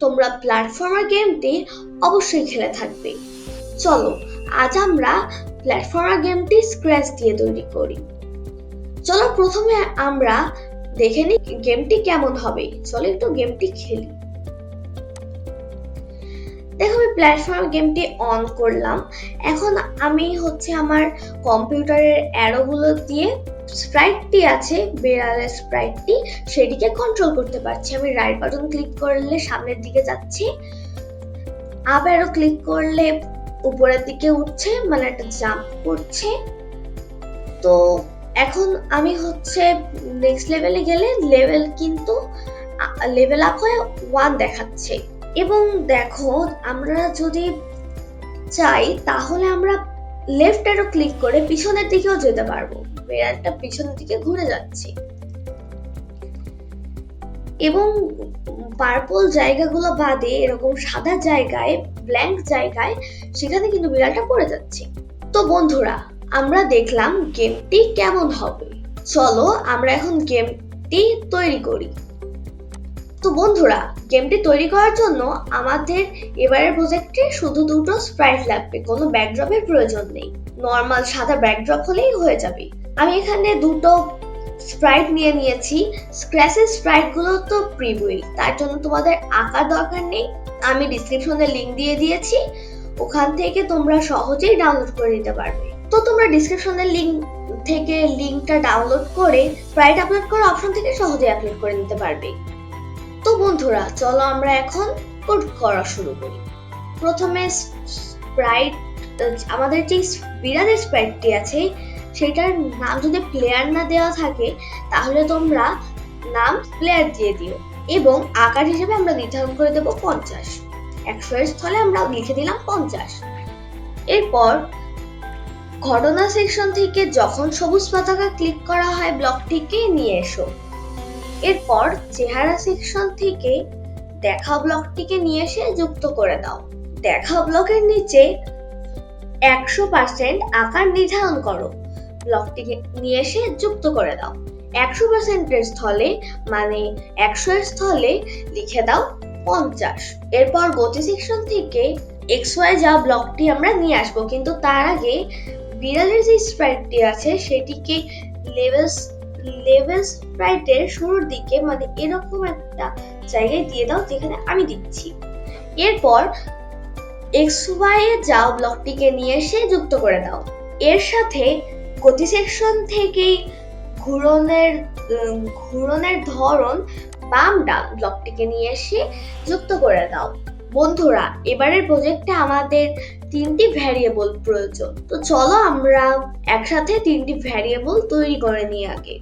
তোমরা প্ল্যাটফর্মার গেমটি অবশ্যই খেলে থাকবে। চলো, আজ আমরা প্ল্যাটফর্মার গেমটি স্ক্র্যাচ দিয়ে তৈরি করি। চলো প্রথমে আমরা দেখে নিই গেমটি কেমন হবে। চলো একটু গেমটি খেলি। দেখো, আমি প্ল্যাটফর্ম গেমটি অন করলাম। এখন আমি হচ্ছে আমার কম্পিউটারের অ্যারোগুলো দিয়ে স্প্রাইটটি আছে, বেড়ালের স্প্রাইটটি সেটিকে কন্ট্রোল করতে পারছি। আমি রাইট বাটন ক্লিক করলে সামনের দিকে যাচ্ছি। অ্যারো ক্লিক করলে উপরের দিকে উঠছে মানে একটা জাম্প করছে। তো এখন আমি হচ্ছে নেক্সট লেভেলে গেলে লেভেল কিন্তু লেভেল আপ হয়ে ওয়ান দেখাচ্ছে। এবং দেখো, আমরা যদি চাই, তাহলে আমরা লেফট অ্যারো ক্লিক করে পিছনের দিকেও যেতে পারব। বিড়ালটা পিছনের দিকে ঘুরে যাচ্ছে। এবং পার্পল জায়গাগুলো বাদে এরকম সাদা জায়গায় ব্ল্যাঙ্ক জায়গায়, সেখানে কিন্তু বিড়ালটা পড়ে যাচ্ছে। তো বন্ধুরা, আমরা দেখলাম গেমটি কেমন হবে। চলো আমরা এখন গেমটি তৈরি করি। তো বন্ধুরা গেমটি তৈরি করার জন্য আমাদের এবারের প্রজেক্টে শুধু দুটো স্প্রাইট লাগবে, কোনো ব্যাকড্রপের প্রয়োজন নেই। নর্মাল সাদা ব্যাকড্রপ হলেই হয়ে যাবে। আমি এখানে দুটো স্প্রাইট নিয়ে নিয়েছি। স্ক্র্যাচের স্প্রাইটগুলো তো প্রিভিউই তার জন্য তোমাদের আঁকার দরকার নেই। আমি ডিসক্রিপশনে লিংক দিয়ে দিয়েছি। ওখান থেকে তোমরা সহজেই ডাউনলোড করে নিতে পারবে। তো তোমরা ডিসক্রিপশনের লিংক থেকে লিংকটা ডাউনলোড করে স্প্রাইট আপলোড করার অপশন থেকে সহজেই আপলোড করে নিতে পারবে। তো বন্ধুরা, চলো আমরা এখন কোড করা শুরু করি। প্রথমে স্প্রাইট আমাদের যে বিড়ালের স্প্রাইটটি আছে, সেটার নাম যদি প্লেয়ার না দেওয়া থাকে, তাহলে তোমরা নাম প্লেয়ার দিয়ে দিও এবং আকার হিসেবে আমরা নির্ধারণ করে দেব পঞ্চাশ। একশো স্থলে আমরা লিখে দিলাম পঞ্চাশ। এরপর ঘটনা সেকশন থেকে যখন সবুজ পতাকা ক্লিক করা হয় ব্লকটিকে নিয়ে এসো। এরপর চেহারা সেকশন থেকে দেখা ব্লকটিকে নিয়ে এসে যুক্ত করে দাও। দেখা ব্লকের নিচে একশো পার্সেন্ট আকার নির্ধারণ করো। ব্লকটিকে নিয়ে এসে যুক্ত করে দাও। একশো পার্সেন্টের স্থলে মানে একশো এর স্থলে লিখে দাও পঞ্চাশ। এরপর গতি সেকশন থেকে এক্স ওয়াই যা ব্লকটি আমরা নিয়ে আসব, কিন্তু তার আগে বিড়ালের যে স্প্রাইটটি আছে, সেটিকে লেভেল লেভেল স্প্রাইটের শুরুর দিকে মানে এরকম একটা জায়গায় দিয়ে দাও যেখানে আমি দিচ্ছি। এরপর এক্স ওয়াই এ যাও ব্লকটিকে নিয়ে এসে যুক্ত করে দাও। এর সাথে গতি সেকশন থেকেই ঘূর্ণনের ঘূর্ণনের ধরন বাম ডান ব্লকটিকে নিয়ে এসে যুক্ত করে দাও। বন্ধুরা, এবারের প্রজেক্টে আমাদের তিনটি ভ্যারিয়েবল প্রয়োজন। তো চলো আমরা একসাথে তিনটি ভ্যারিয়েবল তৈরি করে নিই আগে।